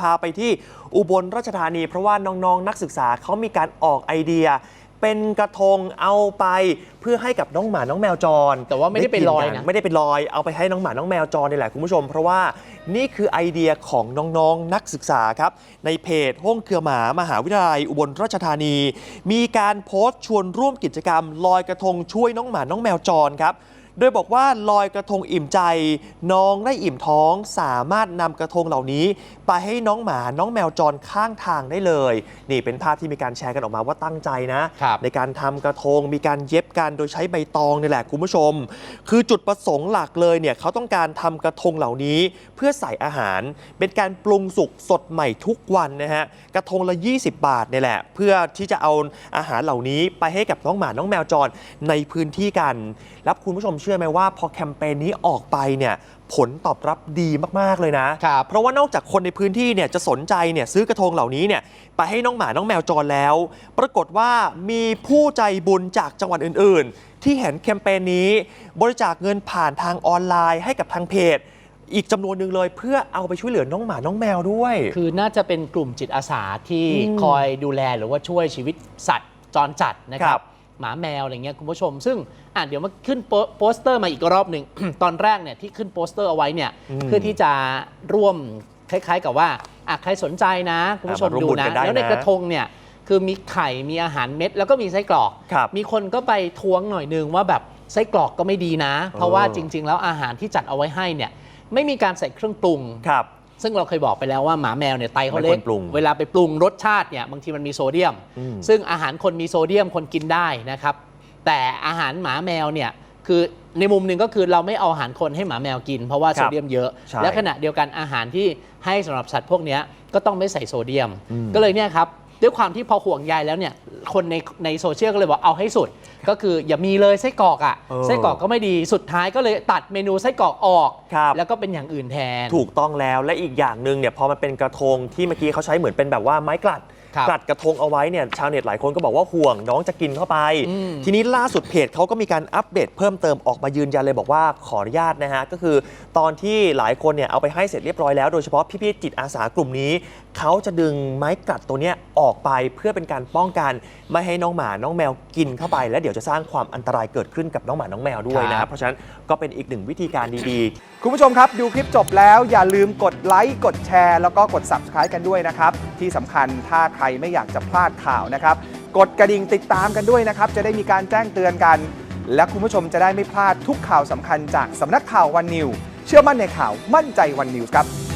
พาไปที่อุบลราชธานี เพราะว่าน้องๆ นักศึกษาเขามีการออกไอเดีย เป็นกระทงเอาไปเพื่อให้กับน้องหมาน้องแมวจรแต่ว่าไม่ได้ไปลอยนะกิกัไม่ได้ไปลอยเอาไปให้น้องหมาน้องแมวจรนี่แหละคุณผู้ชม เพราะว่านี่คือไอเดียของน้องๆนักศึกษาครับในเพจห้องเครือหมามหาวิทยาลัยอุบลราชธานี มีการโพสต์ชวนร่วมกิจกรรม ลอยกระทงช่วยน้องหมาน้องแมวจรครับ โดยบอกว่าลอยกระทงอิ่มใจ น้องได้อิ่มท้องสามารถนำกระทงเหล่านี้ ไปให้น้องหมาน้องแมวจรข้างทางได้เลย นี่เป็นภาพที่มีการแชร์กันออกมาว่าตั้งใจนะ ครับ ในการทำกระทงมีการเย็บกันโดยใช้ใบตองนี่แหละคุณผู้ชม คือจุดประสงค์หลักเลยเนี่ยเขาต้องการทำกระทงเหล่านี้เพื่อใส่อาหาร เป็นการปรุงสุกสดใหม่ทุกวันนะฮะกระทงละ 20 บาทเนี่ยแหละ เพื่อที่จะเอาอาหารเหล่านี้ไปให้กับน้องหมาน้องแมวจรในพื้นที่กันแล้วคุณผู้ชมเชื่อไหมว่าพอแคมเปญนี้ออกไปเนี่ยผลตอบรับดีมาก ๆ เลยนะ ครับเพราะว่านอกจากคนในพื้นที่เนี่ยจะสนใจเนี่ยซื้อกระทงเหล่านี้เนี่ยไปให้น้องหมาน้องแมวจรแล้ว ปรากฏว่ามีผู้ใจบุญจากจังหวัดอื่น ๆ ที่เห็นแคมเปญนี้ บริจาคเงินผ่านทางออนไลน์ให้กับทางเพจ อีกจำนวนหนึ่งเลยเพื่อเอาไปช่วยเหลือน้องหมาน้องแมวด้วย คือน่าจะเป็นกลุ่มจิตอาสาที่อืมคอยดูแลหรือว่าช่วยชีวิตสัตว์จรจัดนะคครัรับ บ หมาแมวอะไรเงี้ยคุณผู้ชม ซึ่งอะเดี๋ยวมาขึ้นโปโปสเตอร์มาอีกรอบหนึ่ง ตอนแรกเนี่ยที่ขึ้นโปสเตอร์เอาไว้เนี่ยเพื่อที่จะร่วมคล้าย ๆ กับว่าอะใครสนใจนะ คุณผู้ชมอะมาร่วมดูบุญนะกันได้แล้วในนะกระทงเนี่ยคือมีไข่มีอาหารเม็ด แล้วก็มีไส้กรอกครับมีคนก็ไปท้วงหน่อยนึงว่าแบบไส้กรอกก็ไม่ดีนะ เพราะว่าจริง ๆ แล้วอาหารที่จัดเอาไว้ให้เนี่ยไม่มีการใส่เครื่องปรุงครับ ซึ่งเราเคยบอกไปแล้วว่าหมาแมวเนี่ยไตเขาไม่เล็ควกรปรุงเวลาไปปรุงรสชาติเนี่ยบางทีมันมีโซเดียม อืม ซึ่งอาหารคนมีโซเดียมคนกินได้นะครับ แต่อาหารหมาแมวเนี่ยคือในมุมหนึ่งก็คือเราไม่เอาอาหารคนให้หมาแมวกิน เพราะว่าครัโซบเดียมเยอะ ใช่และขณะเดียวกันอาหารที่ให้สำหรับสัตว์พวกเนี้ยก็ต้องไม่ใส่โซเดียม อืม ก็เลยเนี่ยครับ ด้วยความที่พอห่วงใยแล้วเนี่ยคนในในโซเชียลก็เลยบอกเอาให้สุด ก็คืออย่ามีเลยไส้กรอกอะเออไส้กรอกก็ไม่ดีสุดท้ายก็เลยตัดเมนูไส้กรอกออก ครับ แล้วก็เป็นอย่างอื่นแทน ถูกต้องแล้วและอีกอย่างหนึ่งเนี่ยพอมันเป็นกระทงที่เมื่อกี้เขาใช้เหมือนเป็นแบบว่าไม้กลัดครับกลัดกระทงเอาไว้เนี่ยชาวเน็ตหลายคนก็บอกว่าห่วงน้องจะกินเข้าไป อืม ทีนี้ล่าสุดเพจเขาก็มีการอัปเดตเพิ่มเติมออกมายืนยันเลยบอกว่าขออนุญาตนะฮะก็คือ ตอนที่หลายคนเนี่ยเอาไปให้เสร็จเรียบร้อยแล้วโดยเฉพาะพี่ๆจิตอาสากลุ่มนี้เขาจะดึงไม้กลัดตัวเนี้ยออกไปเพื่อเป็นการป้องกัน ไม่ให้น้องหมาน้องแมวกินเข้าไป และเดี๋ยวจะสร้างความอันตรายเกิดขึ้นกับน้องหมาน้องแมวด้วยนะคครัรับบเพราะฉะนั้นก็เป็นอีกหนึ่งวิธีการดีๆ คุณผู้ชมครับ ดูคลิปจบแล้วอย่าลืมกดไลค์กดแชร์แล้วก็กด Subscribe กันด้วยนะครับ ที่สำคัญถ้าใครไม่อยากจะพลาดข่าวนะครับกดกระดิ่งติดตามกันด้วยนะครับ จะได้มีการแจ้งเตือนกัน และคุณผู้ชมจะได้ไม่พลาดทุกข่าวสำคัญจากสำนักข่าววันนิว เชื่อมั่นในข่าวมั่นใจวันนิวส์ครับ